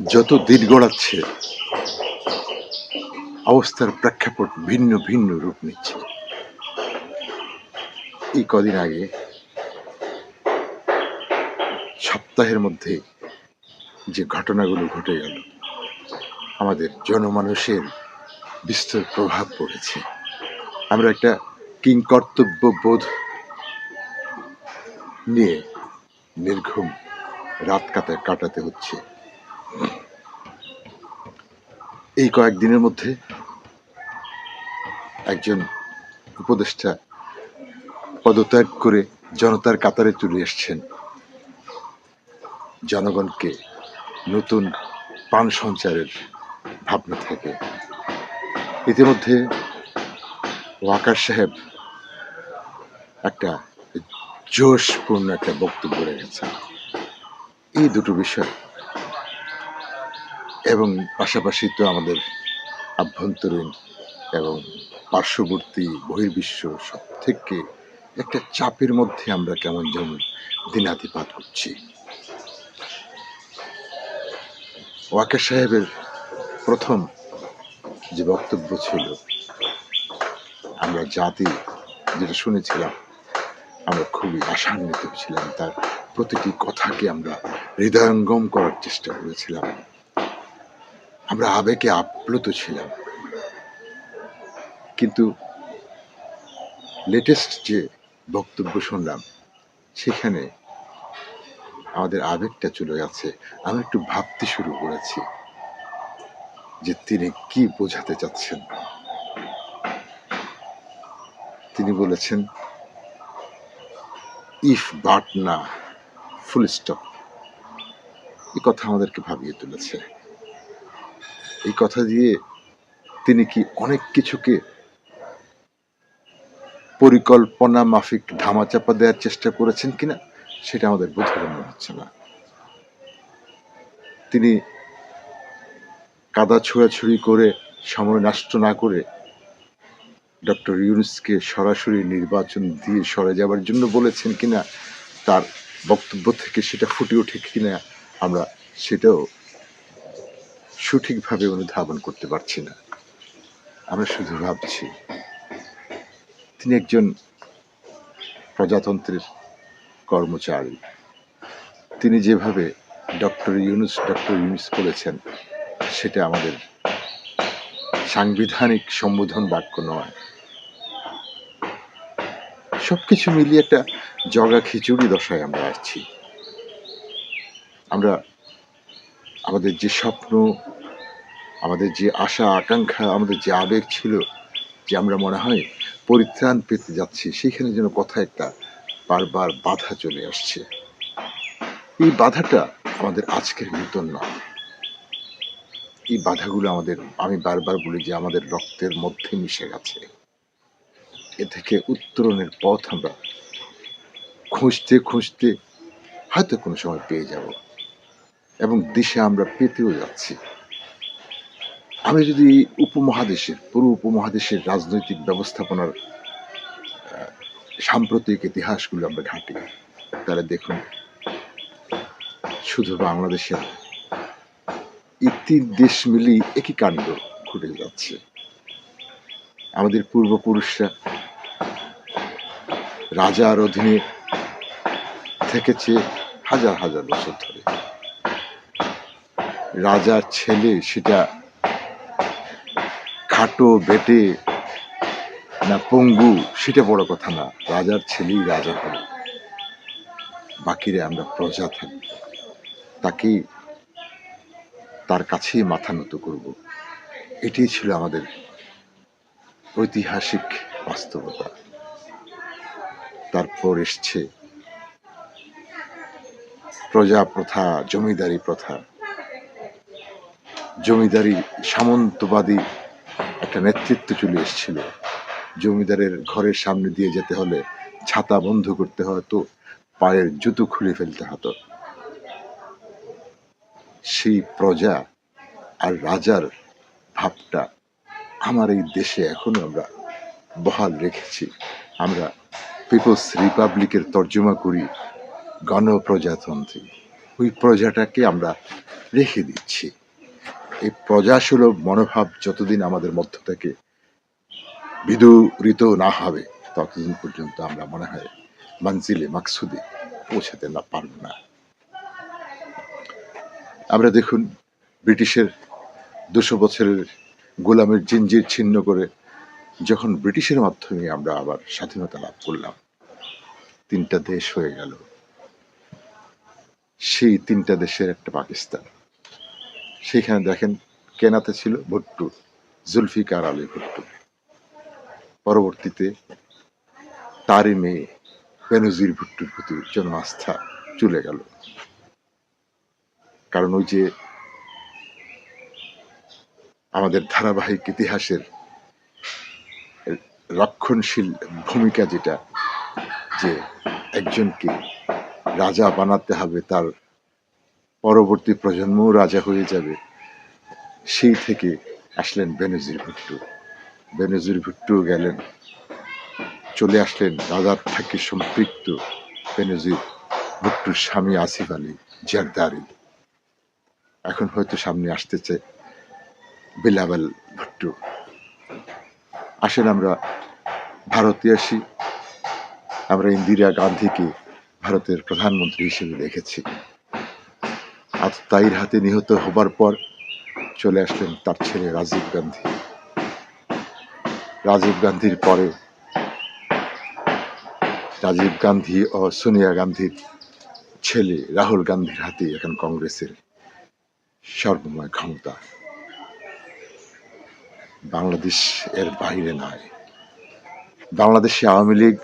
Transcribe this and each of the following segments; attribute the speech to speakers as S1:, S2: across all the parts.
S1: যত দিন গড়াচ্ছে অবস্থার প্রেক্ষাপট ভিন্ন ভিন্ন রূপ নিচ্ছে। এই কদিন আগে সপ্তাহের মধ্যে যে ঘটনাগুলো ঘটে গেল, আমাদের জনমানুষের বিস্তর প্রভাব পড়েছে। আমরা একটা কিংকর্তব্য বোধ নিয়ে নির্ঘুম রাত কাটায় কাটাতে হচ্ছে। এই কয়েকদিনের মধ্যে একজন উপদেষ্টা পদত্যাগ করে জনতার কাতারে চলে এসছেন জনগণকে নতুন প্রাণ সঞ্চারের ভাবনা থেকে। ইতিমধ্যে ওয়াকার সাহেব একটা জোশপূর্ণ একটা বক্তব্য রেখেছেন। এই দুটো বিষয় এবং পাশাপাশি তো আমাদের আভ্যন্তরীণ এবং পার্শ্ববর্তী বহির্বিশ্ব সব থেকে একটা চাপের মধ্যে আমরা কেমন যেমন দিনাতিপাত হচ্ছি ওয়াকা সাহেবের প্রথম যে বক্তব্য ছিল, আমরা জাতি যেটা শুনেছিলাম, আমরা খুবই আশান্বিত ছিলাম, তার প্রতিটি কথাকে আমরা হৃদয়ঙ্গম করার চেষ্টা করেছিলাম। আমরা আবেগে আপ্লুত ছিলাম। কিন্তু লেটেস্ট যে বক্তব্য শুনলাম, সেখানে আমাদের আবেগটা চলে যাচ্ছে আমি একটু ভাবতে শুরু করেছি যে তিনি কি বোঝাতে চাচ্ছেন। তিনি বলেছেন ইফ বাট না ফুল স্টপ এই কথা আমাদেরকে ভাবিয়ে তুলেছে। এই কথা দিয়ে তিনি কি অনেক কিছুকে পরিকল্পনা মাফিক ধামাচাপা দেওয়ার চেষ্টা করেছেন কিনা, সেটা আমাদের বোধগম্য হচ্ছে না। তিনি কাদা ছোড়াছুড়ি করে সময় নষ্ট না করে ডক্টর ইউনুসকে সরাসরি নির্বাচন দিয়ে সরে যাওয়ার জন্য বলেছেন কিনা, তার বক্তব্য থেকে সেটা ফুটে ওঠে কিনা আমরা সেটাও সঠিকভাবে অনুধাবন করতে পারছি না। আমরা শুধু ভাবছি, তিনি একজন প্রজাতন্ত্রের কর্মচারী। তিনি যেভাবে ডক্টর ইউনুস ডক্টর ইউনুস বলেছেন সেটা আমাদের সাংবিধানিক সম্বোধন বাক্য নয়। সবকিছু মিলিয়ে একটা জগা খিচুড়ি দশায় আমরা আসছি। আমরা আমাদের যে স্বপ্ন আমাদের যে আশা, আকাঙ্ক্ষা, আমাদের যে আবেগ ছিল যে আমরা মনে হয় পরিত্রাণ পেতে যাচ্ছি সেখানে যেন কথা একটা বারবার বাধা চলে আসছে। এই বাধাটা আমাদের আজকের নূতন নয় এই বাধাগুলো আমাদের, আমি বারবার বলি যে আমাদের রক্তের মধ্যে মিশে গেছে। এ থেকে উত্তরণের পথ আমরা খুঁজতে খুঁজতে হয়তো কোনো সময় পেয়ে যাব। এবং দিশা আমরা পেতেও যাচ্ছি। আমি যদি উপমহাদেশের পুরো উপমহাদেশের রাজনৈতিক ব্যবস্থাপনার সাম্প্রতিক ইতিহাসগুলো আমরা ঘাঁটি, তাহলে দেখুন, শুধু বাংলাদেশের এই তিন দেশ মিলিয়ে একই কাণ্ড ঘটে যাচ্ছে। আমাদের পূর্বপুরুষরা রাজার অধীনে থেকেছে হাজার হাজার বছর ধরে। রাজার ছেলে সেটা খাটো, বেটে না পঙ্গু, সেটা বড় কথা না। রাজার ছেলেই রাজা হবে। বাকিরা আমরা প্রজা থাকব তাকে তার কাছেই মাথা নত করব। এটাই ছিল আমাদের ঐতিহাসিক বাস্তবতা। তারপর এসছে প্রজা প্রথা, জমিদারি প্রথা। জমিদারি সামন্তবাদী একটা নেতৃত্ব চলে এসেছিল। জমিদারের ঘরের সামনে দিয়ে যেতে হলে ছাতা বন্ধ করতে হতো পায়ের জুতো খুলে ফেলতে হতো। সেই প্রজা আর রাজার ভাবটা আমার এই দেশে এখনও আমরা বহাল রেখেছি। আমরা পিপলস রিপাবলিকের তর্জমা করি গণপ্রজাতন্ত্রী। ওই প্রজাটাকে আমরা রেখে দিচ্ছি। এই প্রজাসুলভ মনোভাব যতদিন আমাদের মধ্য থেকে বিদূরিত না হবে, ততদিন পর্যন্ত আমরা মনে হয় মঞ্জিলে, মাকসুদে পৌঁছাতে না পারব না। আমরা দেখুন, ব্রিটিশের দুশো বছরের গোলামের জিঞ্জির ছিন্ন করে যখন ব্রিটিশের মাধ্যমে আমরা আবার স্বাধীনতা লাভ করলাম, তিনটা দেশ হয়ে গেল। সেই তিনটা দেশের একটা পাকিস্তান। সেখানে দেখেন কেনাতে ছিল ভুট্টু জুলফিকার আলী ভুট্টু। পরবর্তীতে তারই মেয়ে বেনজির ভুট্টুর প্রতি জন আস্থা চলে গেল। কারণ ওই যে আমাদের ধারাবাহিক ইতিহাসের রক্ষণশীল ভূমিকা যেটা, যে একজনকে রাজা বানাতে হবে তার পরবর্তী প্রজন্মও রাজা হয়ে যাবে। সেই থেকে আসলেন বেনজির ভুট্টু। বেনজির ভুট্টু গেলেন। চলে আসলেন রাজার থেকে সম্পৃক্ত বেনজির ভুট্টুর স্বামী আসিফ আলী জারদারি। এখন হয়তো সামনে আসতেছে বিলাবাল ভুট্টু। আসেন আমরা ভারতে আসি। আমরা ইন্দিরা গান্ধীকে ভারতের প্রধানমন্ত্রী হিসেবে দেখেছি। আর তাইর হাতে নিহত হবার পর চলে আসলেন তার ছেলে রাজীব গান্ধী। রাজীব গান্ধীর পরে রাজীব গান্ধী ও সোনিয়া গান্ধীর ছেলে রাহুল গান্ধীর হাতে এখন কংগ্রেসের সর্বময় ক্ষমতা। বাংলাদেশ এর বাইরে নয়। বাংলাদেশে আওয়ামী লীগ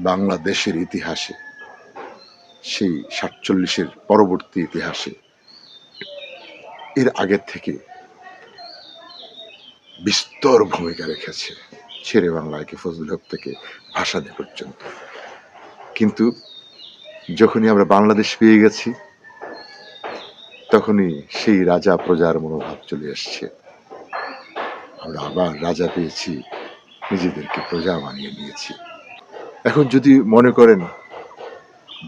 S1: বাংলাদেশের ইতিহাসে সেই সাতচল্লিশের পরবর্তী ইতিহাসে। এর আগের থেকে বিস্তর ভূমিকা রেখেছে ছেড়ে বাংলায় কি ফজল হক থেকে ভাষাতে পর্যন্ত। কিন্তু যখনই আমরা বাংলাদেশ পেয়ে গেছি, তখনই সেই রাজা প্রজার মনোভাব চলে এসছে আমরা আবার রাজা পেয়েছি, নিজেদেরকে প্রজা বানিয়ে নিয়েছি। এখন যদি মনে করেন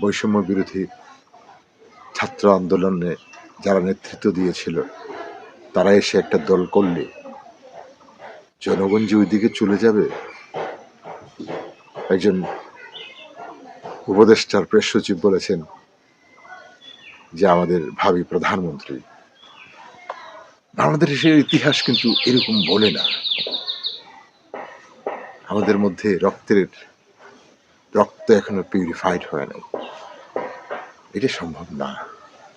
S1: বৈষম্য বিরোধী ছাত্র আন্দোলনে যারা নেতৃত্ব দিয়েছিল, তারা এসে একটা দল করলে জনগণ যে ওইদিকে চলে যাবে? একজন উপদেষ্টার প্রেস সচিব বলেছেন যে আমাদের ভাবি প্রধানমন্ত্রী। বাংলাদেশের ইতিহাস কিন্তু এরকম বলে না। আমাদের মধ্যে রক্তের, রক্ত এখনও পিউরিফাইড হয় নাই। এটা সম্ভব না।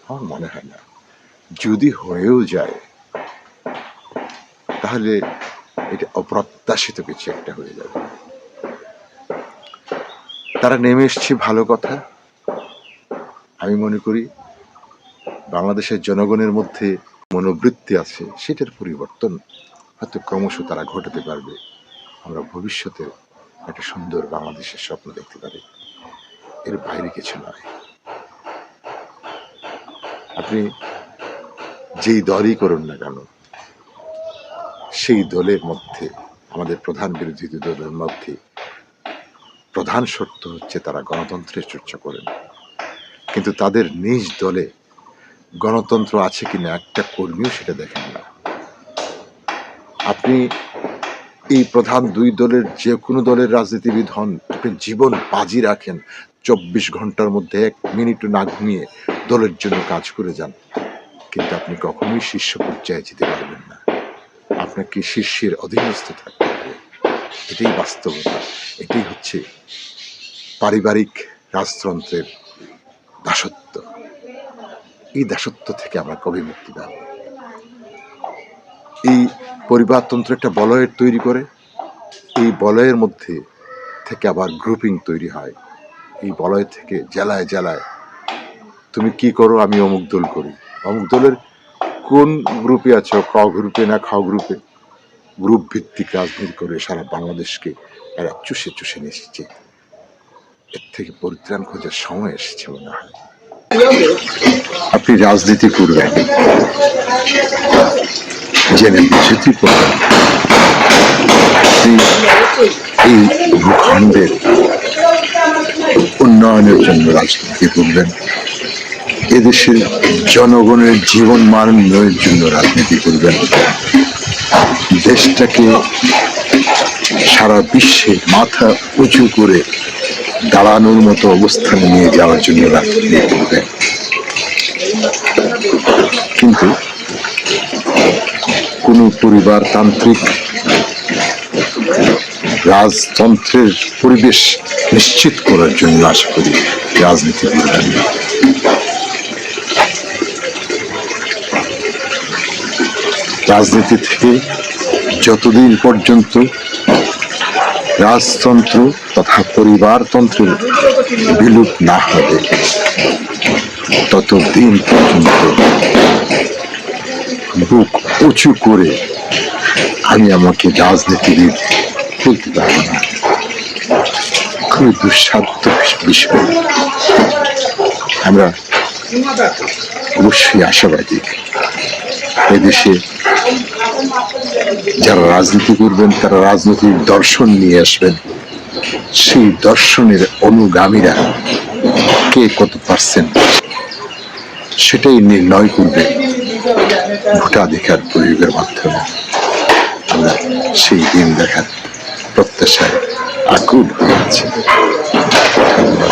S1: আমার মনে হয় না। যদি হয়েও যায়, তাহলে এটা অপ্রত্যাশিত কিছু একটা হয়ে যাবে। তারা নেমে এসছে ভালো কথা। আমি মনে করি বাংলাদেশের জনগণের মধ্যে মনোবৃত্তি আছে, সেটার পরিবর্তন হয়তো ক্রমশ তারা ঘটাতে পারবে। আমরা ভবিষ্যতে একটা সুন্দর বাংলাদেশের স্বপ্ন দেখতে পারি। এর বাইরে কিছু নয়। আপনি যেই দলই করুন না কেন, সেই দলের মধ্যে, আমাদের প্রধান বিরোধী দলের মধ্যে প্রধান শর্ত হচ্ছে তারা গণতন্ত্রের চর্চা করেন। কিন্তু তাদের নিজ দলে গণতন্ত্র আছে কিনা, একটা কর্মীও সেটা দেখেন না। আপনি এই প্রধান দুই দলের যে কোনো দলের রাজনীতিবিদ হন, আপনি জীবন বাজি রাখেন, চব্বিশ ঘণ্টার মধ্যে এক মিনিটও না ঘুমিয়ে দলের জন্য কাজ করে যান, কিন্তু আপনি কখনোই শীর্ষ পর্যায়ে যেতে পারবেন না। আপনাকে শীর্ষের অধীনস্থ থাকতে হবে। এটাই বাস্তবতা। এটাই হচ্ছে পারিবারিক রাজতন্ত্রের দাসত্ব। এই দাসত্ব থেকে আমরা কবে মুক্তি পাব? এই পরিবারতন্ত্র একটা বলয়ের তৈরি করে। এই বলয়ের মধ্যে থেকে আবার গ্রুপিং তৈরি হয়। এই বলয় থেকে জেলায় জেলায় তুমি কি করো, আমি অমুক দল করি। অমুক দলের কোন গ্রুপে আছো, ক গ্রুপে না খ গ্রুপে গ্রুপ ভিত্তিক রাজনীতি করে সারা বাংলাদেশকে এরা চুষে চুষে নিয়ে এসেছে। এর থেকে পরিত্রাণ খোঁজার সময় এসেছে মনে হয়। আপনি রাজনীতি করবেন। জেনে বুঝেছি করবেন এই ভূখণ্ডের উন্নয়নের জন্য রাজনীতি করবেন। এদেশের জনগণের জীবন মান উন্নয়নের জন্য রাজনীতি করবেন। দেশটাকে সারা বিশ্বে মাথা উঁচু করে দাঁড়ানোর মতো অবস্থানে নিয়ে যাওয়ার জন্য রাজনীতি করবেন। কিন্তু কোন পরিবারতান্ত্রিক রাজতন্ত্রের পরিবেশ নিশ্চিত করার জন্য আশা করি রাজনীতি করবেন। রাজনীতি থেকে যতদিন পর্যন্ত রাজতন্ত্র তথা পরিবারতন্ত্রের বিলুপ না হবে, ততদিন পর্যন্ত বুক উঁচু করে আমি আমাকে রাজনীতিবিদ বলতে পারব না। খুবই দুঃসাধ্য বিষয়। আমরা অবশ্যই আশাবাদী। এদেশে যারা রাজনীতি করবেন, তারা রাজনৈতিক দর্শন নিয়ে আসবেন। সেই দর্শনের অনুগামীরা কে কত পার্সেন্ট সেটাই নির্ণয় করবে ভোটাধিকার প্রয়োগের মাধ্যমে। আমরা সেই দিন দেখার প্রত্যাশায় আকুল হয়ে আছি। ধন্যবাদ।